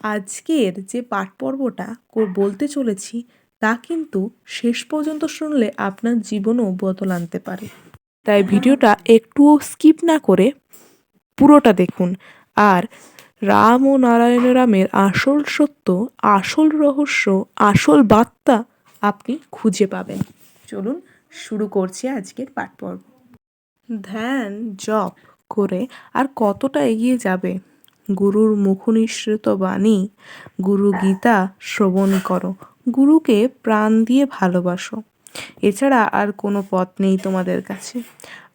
আজকের যে পাঠ পর্বটা বলতে চলেছি, তা কিন্তু শেষ পর্যন্ত শুনলে আপনার জীবনও বদল আনতে পারে। তাই ভিডিওটা একটুও স্কিপ না করে পুরোটা দেখুন। আর রাম ও নারায়ণ রামের আসল সত্য, আসল রহস্য, আসল বার্তা আপনি খুঁজে পাবেন। চলুন শুরু করছি আজকের পাঠ পর্ব ধ্যান, জপ করে আর কতটা এগিয়ে যাবে গুরুর মুখনিসৃত বাণী, গুরু গীতা শ্রবণ করো। গুরুকে প্রাণ দিয়ে ভালোবাসো। এছাড়া আর কোনো পথ নেই তোমাদের কাছে।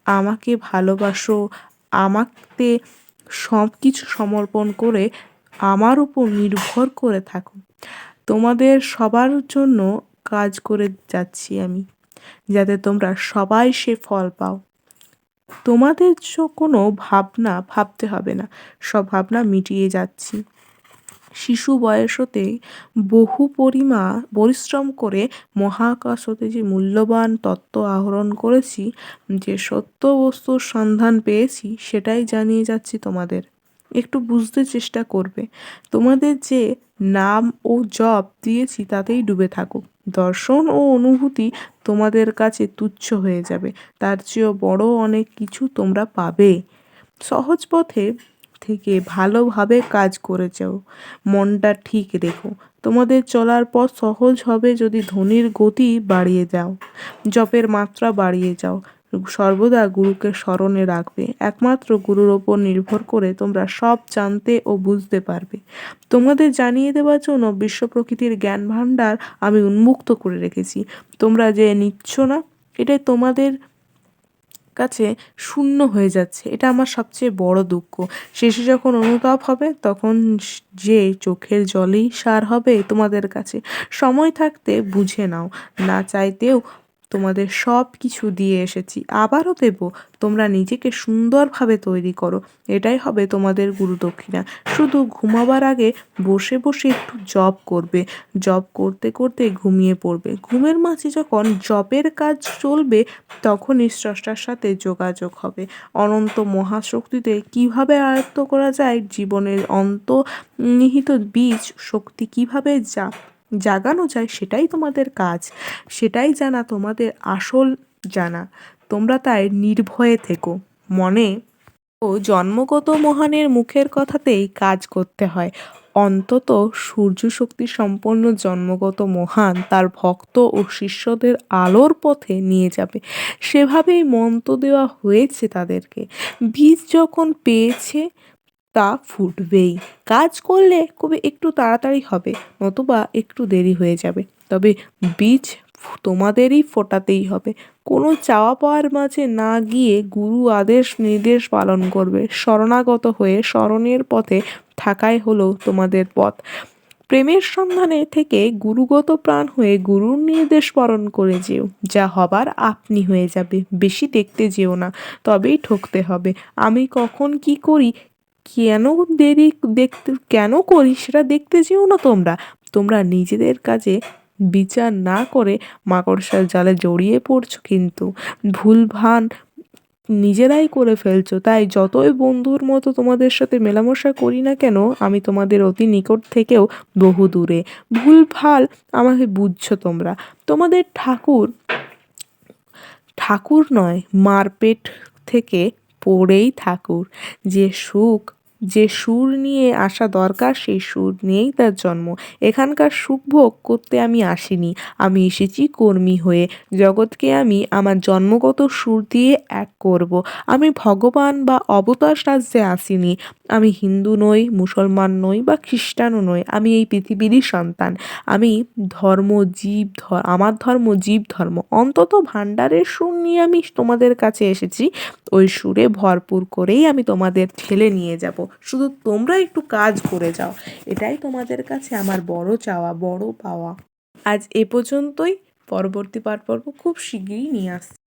আমাকে ভালোবাসো, আমাকে সব কিছু সমর্পণ করে, আমার উপর নির্ভর করে থাকো। তোমাদের সবার জন্য কাজ করে যাচ্ছি আমি, যাতে তোমরা সবাই সে ফল পাও। তোমাদের কোনো ভাবনা ভাবতে হবে না। সব ভাবনা মিটিয়ে যাচ্ছি। শিশু বয়স হতেই বহু পরিমা পরিশ্রম করে মহাকাশ হতে যে মূল্যবান তত্ত্ব আহরণ করেছি, যে সত্য বস্তুর সন্ধান পেয়েছি, সেটাই জানিয়ে যাচ্ছি তোমাদের। একটু বুঝতে চেষ্টা করবে। তোমাদের যে নাম ও জব দিয়েছি তাতেই ডুবে থাকো দর্শন ও অনুভূতি তোমাদের কাছে তুচ্ছ হয়ে যাবে। তার চেয়েও বড় অনেক কিছু তোমরা পাবে। সহজ পথে থেকে ভালোভাবে কাজ করে যাও। মনটা ঠিক রেখো। তোমাদের চলার পথ সহজ হবে যদি ধ্বনির গতি বাড়িয়ে যাও। জপের মাত্রা বাড়িয়ে যাও। সর্বদা গুরুকে স্মরণে রাখবে। একমাত্র গুরুর ওপর নির্ভর করে তোমরা সব জানতে ও বুঝতে পারবে। তোমাদের জানিয়ে দেওয়ার জন্য বিশ্ব প্রকৃতির জ্ঞান ভাণ্ডার আমি উন্মুক্ত করে রেখেছি। তোমরা যে নিচ্ছ না, এটাই তোমাদের কাছে শূন্য হয়ে যাচ্ছে। এটা আমার সবচেয়ে বড় দুঃখ। শেষে যখন অনুতাপ হবে, তখন যে চোখের জলেই সার হবে তোমাদের কাছে। সময় থাকতে বুঝে নাও। না চাইতেও তোমাদের সব কিছু দিয়ে এসেছি। আবারও দেব, তোমরা নিজেকে সুন্দরভাবে তৈরি করো। এটাই হবে তোমাদের গুরুদক্ষিণা। শুধু ঘুমাবার আগে বসে বসে একটু জব করবে। জব করতে করতে ঘুমিয়ে পড়বে। ঘুমের মাঝে যখন জবের কাজ চলবে তখনই স্রষ্টার সাথে যোগাযোগ হবে। অনন্ত মহাশক্তিতে কীভাবে আয়ত্ত করা যায়? জীবনের অন্তর্নিহিত বীজ শক্তি কীভাবে যা জাগানো যায়, সেটাই তোমাদের কাজ, সেটাই জানা তোমাদের আসল জানা। তোমরা তাই নির্ভয়ে থেকো। মনে ও জন্মগত মহানের মুখের কথাতেই কাজ করতে হয়। অন্তত সূর্য শক্তি সম্পন্ন জন্মগত মহান তার ভক্ত ও শিষ্যদের আলোর পথে নিয়ে যাবে। সেভাবেই মন্ত্র দেওয়া হয়েছে তাদেরকে। বীজ যখন পেয়েছে তা ফুটবেই। কাজ করলে খুবই একটু তাড়াতাড়ি হবে, নতুবা একটু দেরি হয়ে যাবে। তবে বীজ তোমাদেরই ফোটাতেই হবে। কোনো চাওয়া পাওয়ার মাঝে না গিয়ে গুরু আদেশ নির্দেশ পালন করবে। শরণাগত হয়ে শরণের পথে থাকাই হলো তোমাদের পথ। প্রেমের সন্ধানে থেকে গুরুগত প্রাণ হয়ে গুরুর নির্দেশ পালন করে যেও। যা হবার আপনি হয়ে যাবে। বেশি দেখতে যেও না, তবেই ঠকতে হবে। আমি কখন কি করি কেন দেরি দেখতে কেন করি সেটা দেখতে যেও না তোমরা। তোমরা নিজেদের কাজে বিচার না করে মাকড়সার জালে জড়িয়ে পড়ছো কিন্তু। ভুলভান নিজেরাই করে ফেলছো। তাই যতই বন্ধুর মতো তোমাদের সাথে মেলামেশা করি না কেন, আমি তোমাদের অতি নিকট থেকেও বহু দূরে। ভুল ভালো আমাকে বুঝছ তোমরা। তোমাদের ঠাকুর ঠাকুর নয়, মারপেট থেকে পড়েই ঠাকুর। যে সুখ যে সুর নিয়ে আসা দরকার, সেই সুর নিয়েই তার জন্ম। এখানকার সুখ ভোগ করতে আমি আসিনি। আমি এসেছি কর্মী হয়ে। জগৎকে আমি আমার জন্মগত সুর দিয়ে এক করব। আমি ভগবান বা অবতার রাজ্যে আসিনি। আমি হিন্দু নই, মুসলমান নই বা খ্রিস্টানও নই, আমি এই পৃথিবীরই সন্তান। আমি ধর্ম, জীব আমার ধর্ম, জীব ধর্ম। অন্তত ভাণ্ডারের সুর নিয়ে আমি তোমাদের কাছে এসেছি। ওই সুরে ভরপুর করেই আমি তোমাদের ঠেলে নিয়ে যাব। শুধু তোমরা একটু কাজ করে যাও। এটাই তোমাদের কাছে আমার বড় চাওয়া, বড় পাওয়া। আজ এ পর্যন্তই। পরবর্তী পাঠ পর্ব খুব শিগগিরই নিয়ে আসছি।